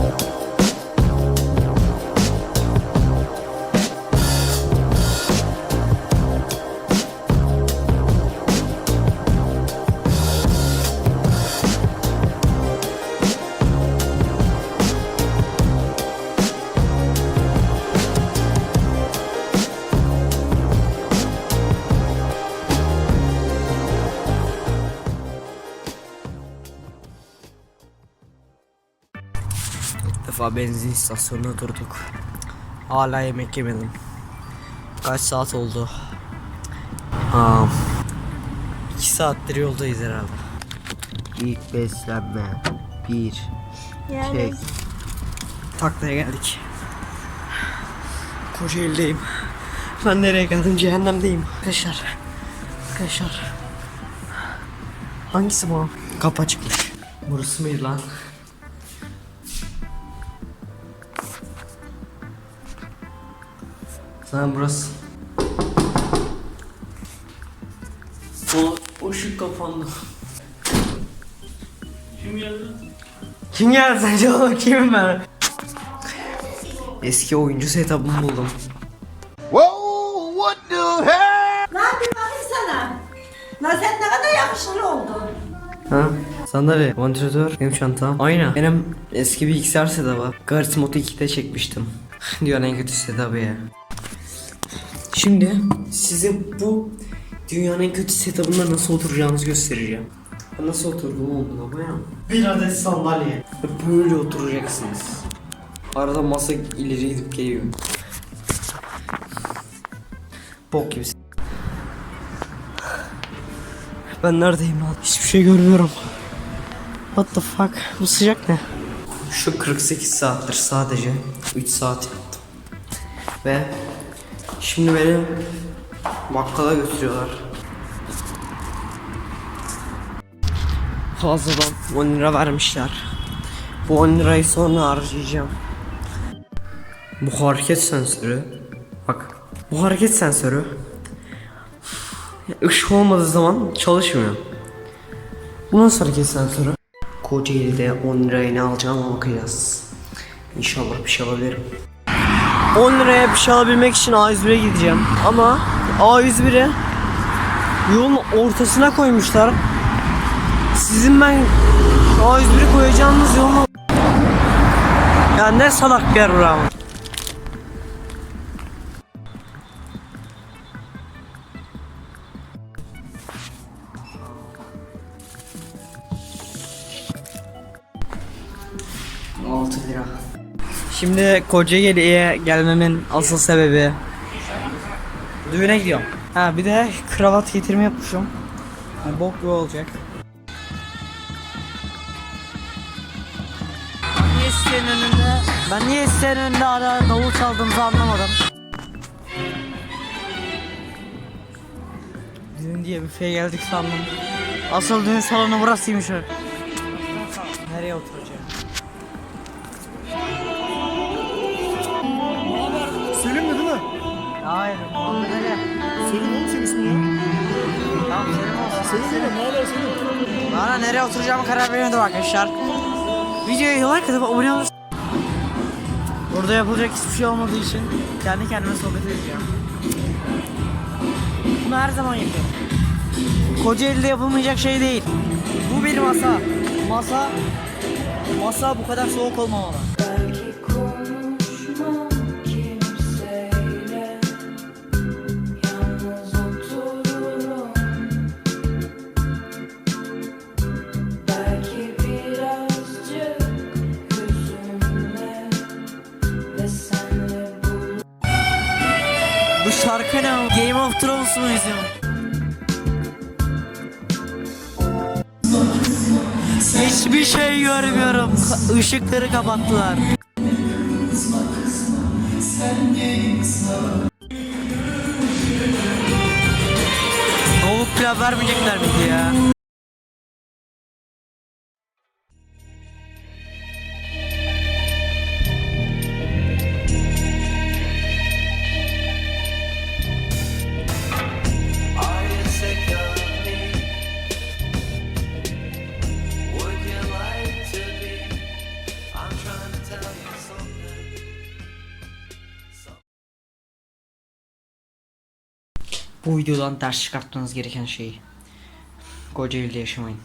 now. İlk defa benzin istasyonuna durduk. Hala yemek yemedim. Kaç saat oldu? Aa, iki saattir yoldayız herhalde. İlk beslenme. Bir. Kek. Taklaya geldik. Kocaeli'deyim. Ben nereye geldim? Cehennemdeyim. Arkadaşlar. Arkadaşlar. Hangisi bu? Kapı açıkmış. Burası mıydı lan? Sen burası. O ışık kapandı. Kim geldi? Kim geldi sence oğlum? Kimim ben? Eski oyuncu setup'ımı buldum. Whoa, what the hell? Ne yapayım bakayım sana? Lan sen ne kadar yakışıklı oldun. Ha? Sandalye, vantilatör, benim çantam. Aynen. Benim eski bilgisayar setup'ı. Garry's Mod 2'de çekmiştim. Dünyanın en kötü setup'ı ya. Şimdi size bu dünyanın en kötü setup'ında nasıl oturacağınızı göstereceğim. Ben nasıl oturdum buna ya? Bir adet sandalye. Böyle oturacaksınız. Arada masa ileri gidip geliyor. Bok gibi. Ben neredeyim lan? Hiçbir şey görmüyorum. What the fuck? Bu sıcak ne? Şu 48 saattir sadece 3 saat yattım. Ve şimdi beni bakkala götürüyorlar. Fazladan 10 lira vermişler. Bu 10 lirayı sonra harcayacağım. Bu hareket sensörü. Bak. Bu hareket sensörü Işık olmadığı zaman çalışmıyor. Bu nasıl hareket sensörü? Kocaeli'de 10 liraya ne alacağıma bakacağız. İnşallah bir şey alabilirim. 10 liraya bir şey alabilmek için A101'e gideceğim. Ama A101'e yolun ortasına koymuşlar. Sizin ben A101'e koyacağınız yolun Ya ne salak bir yer bura. Altı lira. Şimdi Kocaeli'ye gelmemin asıl sebebi düğüne gidiyorum. Ha bir de kravat getirme yapmışım. Yani bok gibi olacak. Niye sitenin önünde? Ben niye sitenin önünde ara davul çaldığımızı anlamadım. Düğün diye büfeye geldik sandım. Asıl düğün salonu burasıymış. Nereye oturacağım? Hayır, nereye? Selim oğlum senin ismin ya. Tamam Selim olsun. Selim ne haber Selim? Bana nereye oturacağımı karar veremedim arkadaşlar. Videoya like atıp abone olursanız Burada yapılacak hiçbir şey olmadığı için kendi kendime sohbet edeceğim. Bunu her zaman yapıyorum. Kocaeli'de yapılmayacak şey değil. Bu bir masa. Masa Masa bu kadar soğuk olmamalı. Ne? Game of Thrones mu izliyorum? Hiçbir şey görmüyorum. Işıkları kapattılar. Tavuk pilav vermeyecekler Bu videodan ders çıkartmanız gereken şey Kocaeli'de yaşamayın.